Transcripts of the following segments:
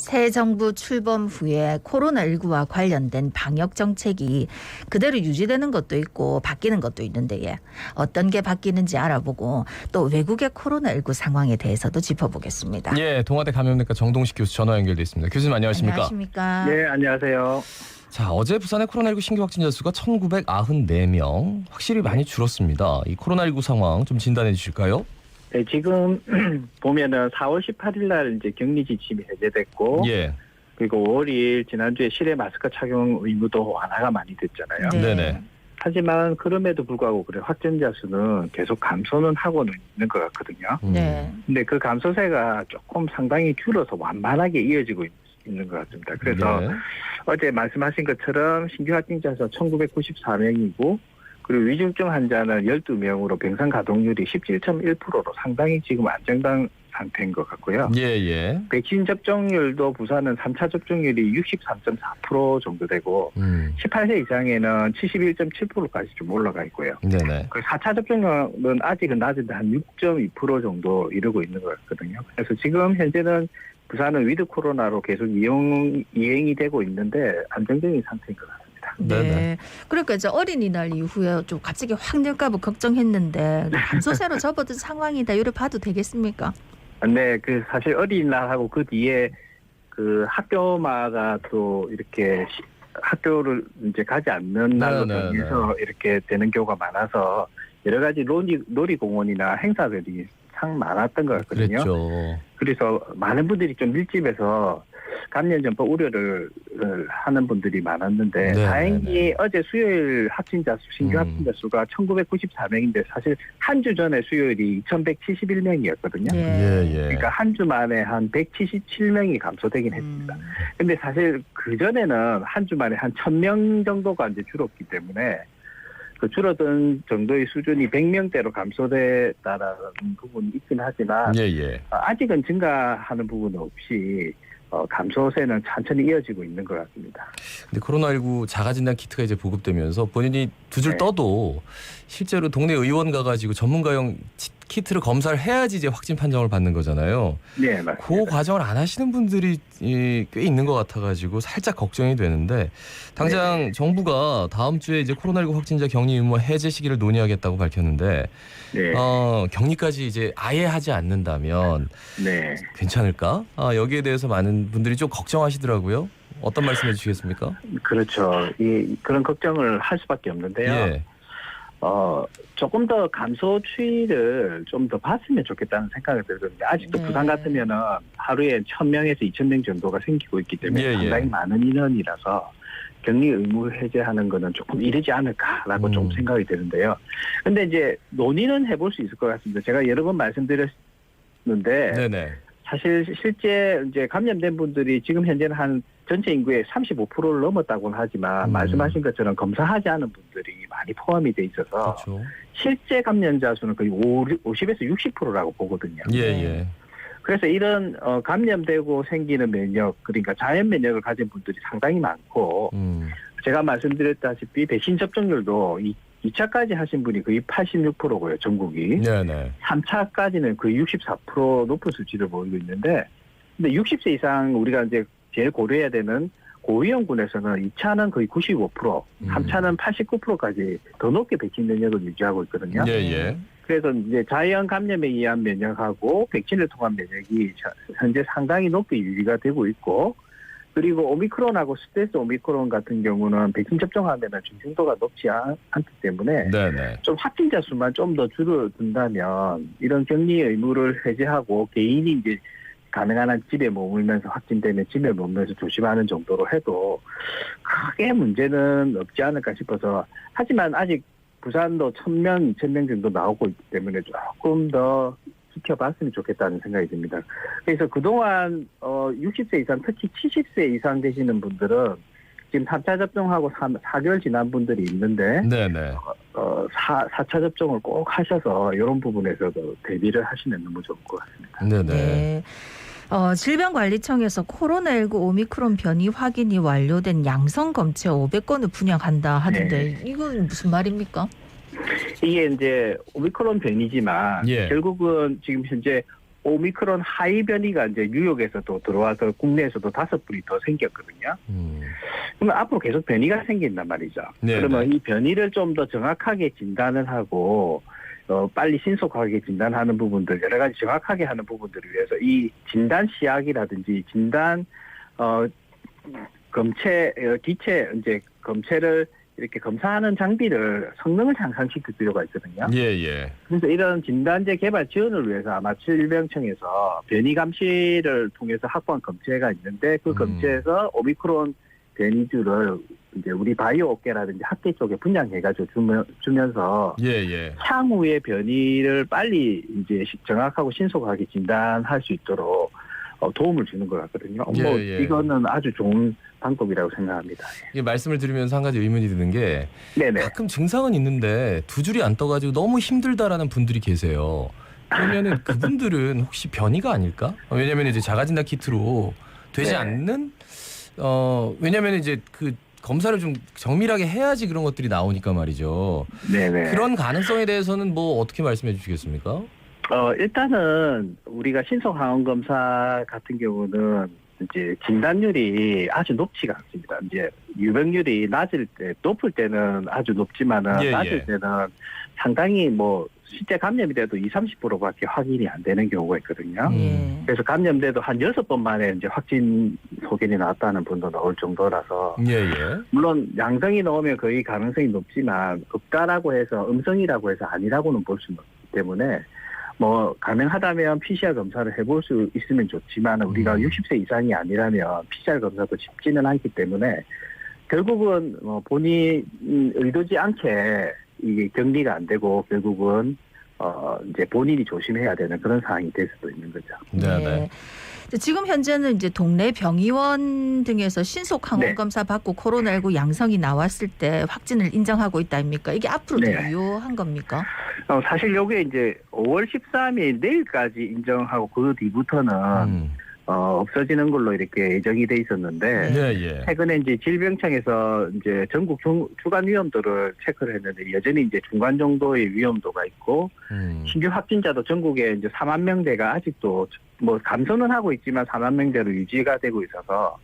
새 정부 출범 후에 코로나19와 관련된 방역 정책이 그대로 유지되는 것도 있고 바뀌는 것도 있는데 예. 어떤 게 바뀌는지 알아보고 또 외국의 코로나19 상황에 대해서도 짚어보겠습니다. 예, 동아대 감염내과 정동식 교수 전화 연결돼 있습니다. 교수님 안녕하십니까? 안녕하십니까? 네, 안녕하세요. 자, 어제 부산의 코로나19 신규 확진자 수가 1,994명, 확실히 많이 줄었습니다. 이 코로나19 상황 좀 진단해 주실까요? 네, 지금 보면은 4월 18일 날 이제 격리 지침이 해제됐고 예, 그리고 5월 지난주에 실내 마스크 착용 의무도 완화가 많이 됐잖아요. 네. 네네. 하지만 그럼에도 불구하고 그래 확진자 수는 계속 감소는 하고는 있는 것 같거든요. 음, 네. 근데 그 감소세가 조금 상당히 줄어서 완만하게 이어지고 있- 있는 것 같습니다. 그래서 예. 어제 말씀하신 것처럼 신규 확진자 수 1994명이고 그리고 위중증 환자는 12명으로 병상 가동률이 17.1%로 상당히 지금 안정된 상태인 것 같고요. 예, 예. 백신 접종률도 부산은 3차 접종률이 63.4% 정도 되고 음, 18세 이상에는 71.7%까지 좀 올라가 있고요. 네네. 그 4차 접종률은 아직은 낮은데 한 6.2% 정도 이르고 있는 것 같거든요. 그래서 지금 현재는 부산은 위드 코로나로 계속 이용, 이행이 되고 있는데 안정적인 상태인 것 같습니다. 네. 네네. 그러니까 이제 어린이날 이후에 좀 갑자기 확 늘까봐 걱정했는데 감소세로 접어든 상황이다. 이를 봐도 되겠습니까? 근데 그 사실 어린이날하고 그 뒤에 그 학교마가 또 이렇게 시- 학교를 이제 가지 않는 날로 네, 네, 정해서 이렇게 되는 경우가 많아서 여러 가지 놀이, 놀이공원이나 행사들이 참 많았던 것 같거든요. 그랬죠. 그래서 많은 분들이 좀 밀집해서 감염 전파 우려를 을 하는 분들이 많았는데 네, 다행히 네, 네. 어제 수요일 확진자 수 신규 음. 확진자 수가 1994명인데 사실 한 주 전에 수요일이 2171명이었거든요. 예, 예. 그러니까 한 주 만에 한 177명이 감소되긴 했습니다. 음. 근데 사실 그 전에는 한 주 만에 한 1000명 정도가 이제 줄었기 때문에 그 줄어든 정도의 수준이 100명대로 감소됐다라는 부분이 있긴 하지만 예, 예. 어, 아직은 증가하는 부분은 없이 어, 감소세는 천천히 이어지고 있는 것 같습니다. 근데 코로나19 자가진단 키트가 이제 보급되면서 본인이 두 줄 네. 떠도 실제로 동네 의원 가가지고 전문가용 치- 키트를 검사를 해야지 이제 확진 판정을 받는 거잖아요. 네, 맞습니다. 그 과정을 안 하시는 분들이 이, 꽤 있는 것 같아가지고 살짝 걱정이 되는데 당장 네. 정부가 다음 주에 이제 코로나19 확진자 격리 의무 해제 시기를 논의하겠다고 밝혔는데 네, 어, 격리까지 이제 아예 하지 않는다면 네. 괜찮을까? 아, 여기에 대해서 많은 분들이 좀 걱정하시더라고요. 어떤 말씀해 주시겠습니까? 그렇죠. 이, 그런 걱정을 할 수밖에 없는데요. 예. 어, 조금 더 감소 추이를 좀 더 봤으면 좋겠다는 생각이 들거든요. 아직도 네. 부산 같으면은 하루에 1000명에서 2000명 정도가 생기고 있기 때문에 예, 예. 상당히 많은 인원이라서 격리 의무 해제하는 거는 조금 이르지 않을까라고 음. 좀 생각이 드는데요. 근데 이제 논의는 해볼 수 있을 것 같습니다. 제가 여러 번 말씀드렸는데 네네. 사실 실제 이제 감염된 분들이 지금 현재는 한 전체 인구의 35%를 넘었다고는 하지만 음. 말씀하신 것처럼 검사하지 않은 분들이 많이 포함이 돼 있어서 그렇죠. 실제 감염자 수는 거의 50에서 60%라고 보거든요. 예, 네. 예. 그래서 이런 어, 감염되고 생기는 면역 그러니까 자연 면역을 가진 분들이 상당히 많고 음. 제가 말씀드렸다시피 백신 접종률도 이 2차까지 하신 분이 거의 86%고요, 전국이. 네네. 3차까지는 거의 64% 높은 수치를 보이고 있는데, 근데 60세 이상 우리가 이제 제일 고려해야 되는 고위험군에서는 2차는 거의 95%, 음. 3차는 89%까지 더 높게 백신 면역을 유지하고 있거든요. 예, 예. 그래서 이제 자연 감염에 의한 면역하고 백신을 통한 면역이 자- 현재 상당히 높게 유지가 되고 있고, 그리고 오미크론하고 스텔스 오미크론 같은 경우는 백신 접종하면 중증도가 높지 않, 기 때문에 네네. 좀 확진자 수만 좀 더 줄어든다면 이런 격리 의무를 해제하고 개인이 이제 가능한 한 집에 머물면서 확진되면 집에 머물면서 조심하는 정도로 해도 크게 문제는 없지 않을까 싶어서 하지만 아직 부산도 1000명, 2000명 정도 나오고 있기 때문에 조금 더 지켜봤으면 좋겠다는 생각이 듭니다. 그래서 그동안 어 60세 이상 특히 70세 이상 되시는 분들은 지금 3차 접종하고 3, 4개월 지난 분들이 있는데 네네. 어, 4, 4차 접종을 꼭 하셔서 이런 부분에서도 대비를 하시면 너무 좋을 것 같습니다. 네네. 네. 어, 질병관리청에서 코로나19 오미크론 변이 확인이 완료된 양성 검체 500건을 분양한다 하던데 네. 이건 무슨 말입니까? 이게 이제 오미크론 변이지만 예. 결국은 지금 현재 오미크론 하이 변이가 이제 뉴욕에서도 들어와서 국내에서도 다섯 분이 더 생겼거든요. 음. 그러면 앞으로 계속 변이가 생긴단 말이죠. 네, 그러면 네. 이 변이를 좀 더 정확하게 진단을 하고 어, 빨리 신속하게 진단하는 부분들 여러 가지 정확하게 하는 부분들을 위해서 이 진단 시약이라든지 진단 어 검체 어, 기체 이제 검체를 이렇게 검사하는 장비를 성능을 향상시킬 필요가 있거든요. 예, 예. 그래서 이런 진단제 개발 지원을 위해서 아마 질병청에서 변이 감시를 통해서 확보한 검체가 있는데 그 음. 검체에서 오미크론 변이주를 이제 우리 바이오 업계라든지 학계 쪽에 분양해가지고 주면, 주면서 예, 예. 향후의 변이를 빨리 이제 시- 정확하고 신속하게 진단할 수 있도록 어, 도움을 주는 것 같거든요. 예, 뭐 예. 이거는 아주 좋은 방법이라고 생각합니다. 이게 말씀을 들으면서 한 가지 의문이 드는 게 네네. 가끔 증상은 있는데 두 줄이 안 떠가지고 너무 힘들다라는 분들이 계세요. 그러면은 그분들은 혹시 변이가 아닐까? 어, 왜냐면 이제 자가진단 키트로 되지 네. 않는 어 왜냐면 이제 그 검사를 좀 정밀하게 해야지 그런 것들이 나오니까 말이죠. 네네. 그런 가능성에 대해서는 뭐 어떻게 말씀해 주시겠습니까? 어, 일단은 우리가 신속 항원 검사 같은 경우는 이제 진단율이 아주 높지가 않습니다. 이제 유병률이 낮을 때, 높을 때는 아주 높지만은 예, 낮을 예. 때는 상당히 뭐 실제 감염이 돼도 20, 30%밖에 확인이 안 되는 경우가 있거든요. 음. 예. 그래서 감염돼도 한 여섯 번 만에 이제 확진 소견이 나왔다는 분도 나올 정도라서 예, 예. 물론 양성이 나오면 거의 가능성이 높지만 없다라고 해서 음성이라고 해서 아니라고는 볼 수는 없기 때문에 뭐 가능하다면 PCR 검사를 해볼 수 있으면 좋지만 우리가 음. 60세 이상이 아니라면 PCR 검사도 쉽지는 않기 때문에 결국은 뭐 본인 의도지 않게 이게 격리가 안 되고 결국은 어 이제 본인이 조심해야 되는 그런 상황이 될 수도 있는 거죠. 네, 네. 지금 현재는 이제 동네 병의원 등에서 신속 항원 네. 검사 받고 코로나19 양성이 나왔을 때 확진을 인정하고 있다 아닙니까? 이게 앞으로도 네. 유효한 겁니까? 어, 사실 요게 이제 5월 13일 내일까지 인정하고 그 뒤부터는 음. 어, 없어지는 걸로 이렇게 예정이 돼 있었는데 예, 예. 최근에 이제 질병청에서 이제 전국 중, 주간 위험도를 체크를 했는데 여전히 이제 중간 정도의 위험도가 있고 음. 신규 확진자도 전국에 이제 4만 명대가 아직도 뭐 감소는 하고 있지만 4만 명대로 유지가 되고 있어서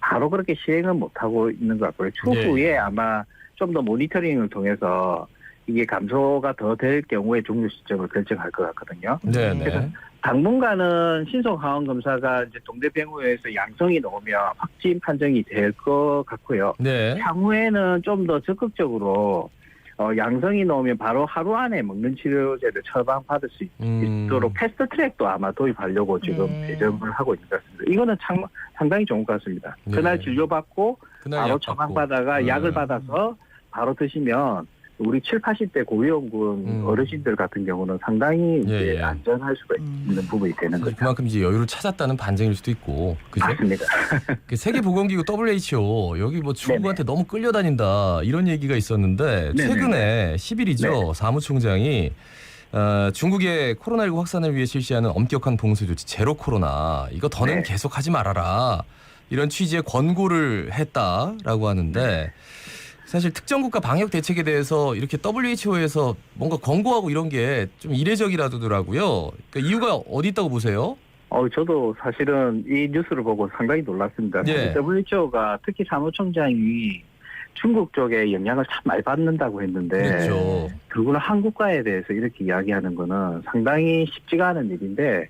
바로 그렇게 시행은 못 하고 있는 것 같고요. 추후에 네. 아마 좀 더 모니터링을 통해서 이게 감소가 더 될 경우에 종료 시점을 결정할 것 같거든요. 네, 그래서 네. 당분간은 신속 항원 검사가 이제 동대병원에서 양성이 나오면 확진 판정이 될 것 같고요. 네. 향후에는 좀 더 적극적으로 어, 양성이 나오면 바로 하루 안에 먹는 치료제를 처방받을 수 음. 있도록 패스트 트랙도 아마 도입하려고 지금 네. 예정을 하고 있는 것 같습니다. 이거는 참, 상당히 좋은 것 같습니다. 네. 그날 진료받고 그날 바로. 처방받아가 네. 약을 받아서 바로 드시면 우리 7, 80대 고위험군 음. 어르신들 같은 경우는 상당히 예, 이제 예. 안전할 수가 음. 있는 부분이 되는 거죠. 그만큼 이제 여유를 찾았다는 반증일 수도 있고, 그죠? 맞습니다. 그 세계보건기구 WHO 여기 뭐 중국한테 너무 끌려다닌다 이런 얘기가 있었는데 네네. 최근에 10일이죠 네. 사무총장이 어, 중국의 코로나19 확산을 위해 실시하는 엄격한 봉쇄 조치 제로 코로나 이거 더는 네. 계속하지 말아라 이런 취지의 권고를 했다라고 하는데 사실 특정 국가 방역 대책에 대해서 이렇게 WHO에서 뭔가 권고하고 이런 게 좀 이례적이라더라고요. 그러니까 이유가 어디 있다고 보세요? 어, 저도 사실은 이 뉴스를 보고 상당히 놀랐습니다. 예. WHO가 특히 사무총장이 중국 쪽에 영향을 참 많이 받는다고 했는데 그렇죠. 그거는 한국과에 대해서 이렇게 이야기하는 거는 상당히 쉽지가 않은 일인데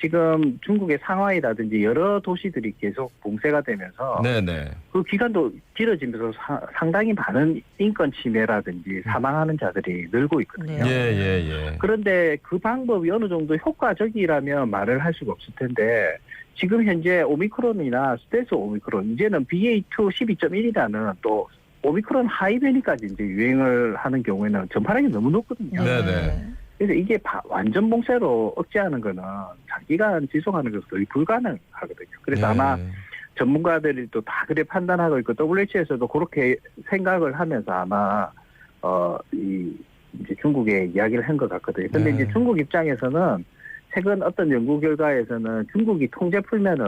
지금 중국의 상하이라든지 여러 도시들이 계속 봉쇄가 되면서 네네. 그 기간도 길어지면서 사- 상당히 많은 인권 침해라든지 사망하는 자들이 늘고 있거든요. 네. 예 예 예. 그런데 그 방법이 어느 정도 효과적이라면 말을 할 수가 없을 텐데 지금 현재 오미크론이나 스텔스 오미크론 이제는 BA2 12.1이라는 또 오미크론 하이 변이까지 이제 유행을 하는 경우에는 전파력이 너무 높거든요. 네. 네네. 그래서 이게 바- 완전 봉쇄로 억제하는 거는 장기간 지속하는 것은 거의 불가능하거든요. 그래서 아마 예. 전문가들이 또 다 그래 판단하고 있고 WHO에서도 그렇게 생각을 하면서 아마 어이 이제 중국에 이야기를 한 것 같거든요. 근데 네. 이제 중국 입장에서는 최근 어떤 연구 결과에서는 중국이 통제 풀면은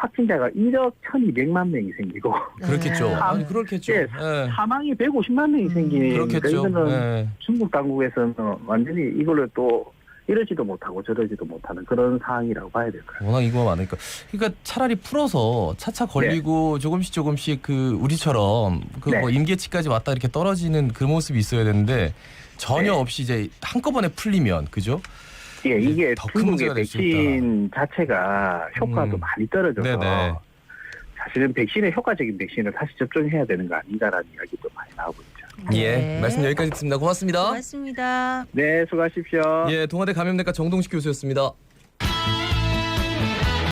확진자가 1억 1,200만 명이 생기고 그렇겠죠. 네. 아니 그렇겠죠. 예, 예. 사망이 150만 명이 음, 생기니까 그렇겠죠. 이거는 예. 중국 당국에서는 완전히 이걸로 또 이러지도 못하고 저러지도 못하는 그런 상황이라고 봐야 될까요? 워낙 인구가 많으니까. 그러니까 차라리 풀어서 차차 걸리고 조금씩 조금씩 그 우리처럼 그 네. 뭐 임계치까지 왔다 이렇게 떨어지는 그 모습이 있어야 되는데 전혀 네. 없이 이제 한꺼번에 풀리면 그죠? 예, 이게 더큰 중국의 문제가 될수 백신 자체가 효과도 음. 많이 떨어져서 네네. 사실은 백신의 효과적인 백신을 다시 접종해야 되는 거 아닌가라는 이야기도 많이 나오고 있죠. 예, 네. 말씀 여기까지 듣습니다. 고맙습니다. 고맙습니다. 네, 수고하십시오. 예, 동아대 감염내과 정동식 교수였습니다.